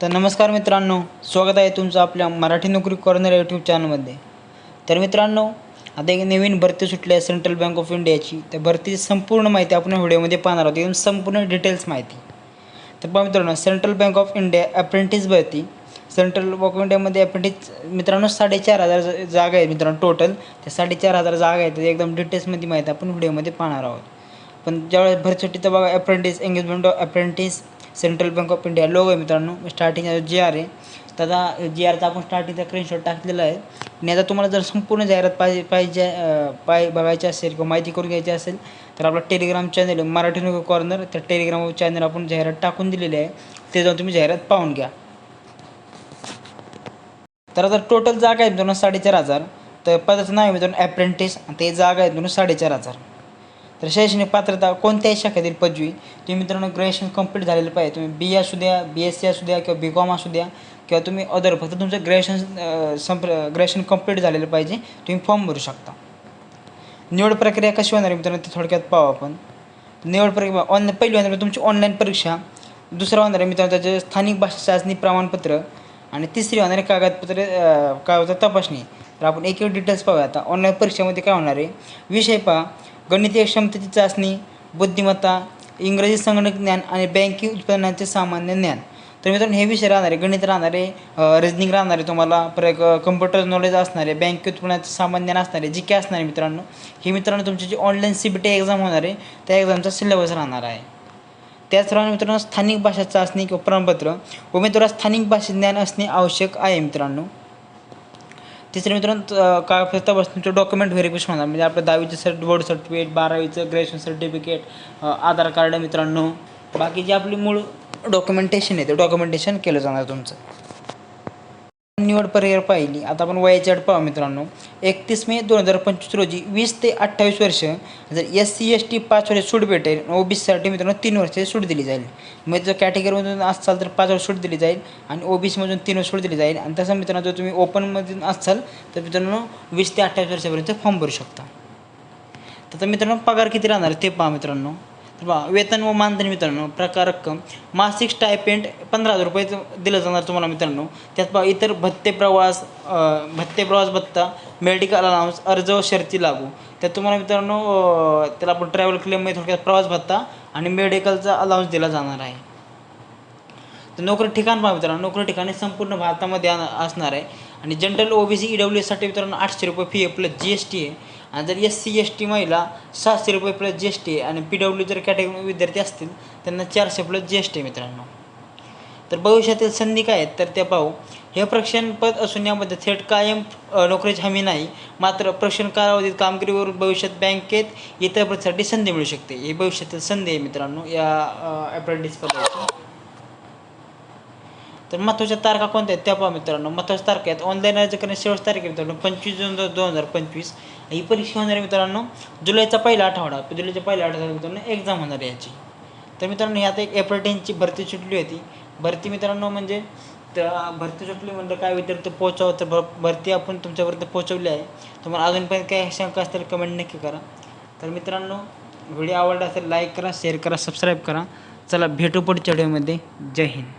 तर नमस्कार मित्रांनो स्वागत आहे तुमचं आपल्या मराठी नोकरी कॉर्नर यूट्यूब चॅनलमध्ये तर मित्रांनो आता एक नवीन भरती सुटली आहे सेंट्रल बँक ऑफ इंडियाची त्या भरतीची संपूर्ण माहिती आपण व्हिडिओमध्ये पाहणार आहोत. एकदम संपूर्ण डिटेल्स माहिती. तर पहा मित्रांनो central bank of India apprentice भरती. सेंट्रल बँक ऑफ इंडियामध्ये अप्रेंटिस मित्रांनो साडेचार हजार जागा आहेत मित्रांनो टोटल त्या साडेचार हजार जागा आहेत. एकदम डिटेल्समध्ये माहिती आपण व्हिडिओमध्ये पाहणार आहोत. पण ज्यावेळेस भरती सुट्टी तर बघा apprentice engagement of apprentice central bank of India logo आहे मित्रांनो. स्टार्टिंग जी आर आहे. त्याचा जी आरचा आपण स्टार्टिंगचा स्क्रीनशॉट टाकलेला आहे. आणि आता तुम्हाला जर संपूर्ण जाहिरात पाहिजे पाहिजे पाय बघायची असेल किंवा माहिती करून घ्यायची असेल तर आपला टेलिग्राम चॅनल मराठी नको कॉर्नर त्या टेलिग्राम चॅनल आपण जाहिरात टाकून दिलेली आहे. ते जाऊन तुम्ही जाहिरात पाहून घ्या. तर आता टोटल जागा आहे मित्रांनो साडेचार हजार. तर पदाचं नाव आहे मित्रांनो ॲप्रेंटिस ते जागा आहे मित्रांनो साडेचार हजार. तर शैक्षणिक पात्रता कोणत्याही शाखेतील पदवी तुम्ही मित्रांनो ग्रॅज्युएशन कंप्लीट झालेलं पाहिजे तुम्ही बी असू द्या बी एस सी असू द्या किंवा बी कॉम असू द्या किंवा तुम्ही अदर फक्त तुमचं ग्रॅज्युएशन संप ग्रॅज्युएशन कंप्लीट झालेलं पाहिजे तुम्ही फॉर्म भरू शकता. निवड प्रक्रिया कशी होणार आहे मित्रांनो ते थोडक्यात पाहू आपण. निवड प्रक्रिया ऑनलाईन पहिली होणार आहे तुमची ऑनलाईन परीक्षा दुसरं होणार आहे मित्रांनो त्याचे स्थानिक भाषा चाचणी प्रमाणपत्र आणि तिसरी होणार आहे कागदपत्रे काय होतं तपासणी. तर आपण एक एक डिटेल्स पाहूया. आता ऑनलाईन परीक्षेमध्ये काय होणार आहे? विषय पहा. गणितीय क्षमतेची चाचणी बुद्धिमत्ता इंग्रजी संगणक ज्ञान आणि बँकिंग उत्पन्नाचे सामान्य ज्ञान. तर मित्रांनो हे विषय राहणारे गणित राहणारे रिजनिंग राहणारे तुम्हाला प्र कम्प्युटर नॉलेज असणारे बँक उत्पन्नाचे सामान्य ज्ञान असणारे जी के असणारे मित्रांनो हे मित्रांनो तुमची जी online C B T exam होणार आहे त्या एक्झामचा सिलेबस राहणार आहे. त्याचप्रमाणे मित्रांनो स्थानिक भाषा चाचणी किंवा प्रमाणपत्र उमेदवारास स्थानिक भाषेत ज्ञान असणे आवश्यक आहे मित्रांनो. तिसरे मित्रांनो का कागदपत्र तपास तुमचं डॉक्युमेंट व्हेरिफिकेशन होणार. म्हणजे आपलं दहावीचं सर्ट बोर्ड सर्टिफिकेट बारावीचं ग्रॅज्युएशन सर्टिफिकेट आधार कार्ड मित्रांनो. बाकी जे आपली मूळ डॉक्युमेंटेशन आहे ते डॉक्युमेंटेशन केलं जाणार तुमचं. निवड पर्याय पाहिली. आता आपण वयाची अट पाहू मित्रांनो. एकतीस मे दोन हजार पंचवीस रोजी वीस ते अठ्ठावीस वर्ष जर एस सी एस टी पाच वर्ष सूट भेटेल ओ मित्रांनो तीन वर्षाची सूट दिली जाईल. मग जर कॅटेगरीमधून असाल तर पाच वर्ष सूट दिली जाईल आणि ओ तीन वर्ष सूट दिली जाईल. आणि तसं मित्रांनो जर तुम्ही ओपनमधून असाल तर मित्रांनो वीस ते अठ्ठावीस वर्षापर्यंत फॉर्म भरू शकता. तर मित्रांनो पगार किती राहणार ते पहा मित्रांनो. बा वेतन व मानधन मित्रांनो प्रकार रक्कम. मासिक स्टायपेंट पंधरा हजार रुपये दिलं जाणार तुम्हाला मित्रांनो. त्यात पहा इतर भत्ते प्रवास भत्ते प्रवास भत्ता मेडिकल अलाउन्स अर्ज व शर्ती लागू. त्यात तुम्हाला मित्रांनो त्याला आपण ट्रॅव्हल क्लेममध्ये थोडक्यात प्रवास भत्ता आणि मेडिकलचा अलाउन्स दिला जाणार आहे. तर नोकरी ठिकाण पहा मित्रांनो नोकरी ठिकाणी संपूर्ण भारतामध्ये असणार आहे. आणि general O B C E W एससाठी मित्रांनो आठशे रुपये फी आहे प्लस जी एस टी आहे. आणि जर एस सी एस टी महिला सहाशे रुपये प्लस जी एस टी आणि पी डब्ल्यू जर कॅटेगरी विद्यार्थी असतील त्यांना चारशे प्लस जी एस टी मित्रांनो. तर भविष्यातील संधी काय आहेत? तर त्या पाहू. हे प्रशिक्षण पद असून यामध्ये थेट कायम नोकरीची हमी नाही. मात्र प्रशिक्षण कालावधीत कामगिरीवरून भविष्यात बँकेत इतर पदासाठी संधी मिळू शकते. ही भविष्यातील संधी आहे मित्रांनो या अप्रेंटिस पदाची. तर महत्त्वाच्या तारखा कोणत्या आहेत? त्या पहा मित्रांनो. महत्त्वाच्या तारखा आहेत. ऑनलाईन अर्ज करण्याची शेवट तारीख आहे मित्रांनो. पंचवीस जून दोन हजार पंचवीस. ही परीक्षा होणार आहे मित्रांनो जुलैचा पहिला आठवडा. जुलैच्या पहिल्या आठवड्यात मित्रांनो एक्झाम होणार आहे याची. तर मित्रांनो ह्यात एक एप्रिल टेनची भरती सुटली होती. भरती मित्रांनो म्हणजे तर भरती सुटली म्हणजे काय विद्यार्थी पोहोचावं तर भ भरती आपण तुमच्यापर्यंत पोहोचवली आहे. तुम्हाला अजूनपर्यंत काही शंका असतील कमेंट नक्की करा. तर मित्रांनो व्हिडिओ आवडला असेल लाईक करा शेअर करा सबस्क्राईब करा. चला भेटू पुढच्या व्हिडिओमध्ये जय हिंद.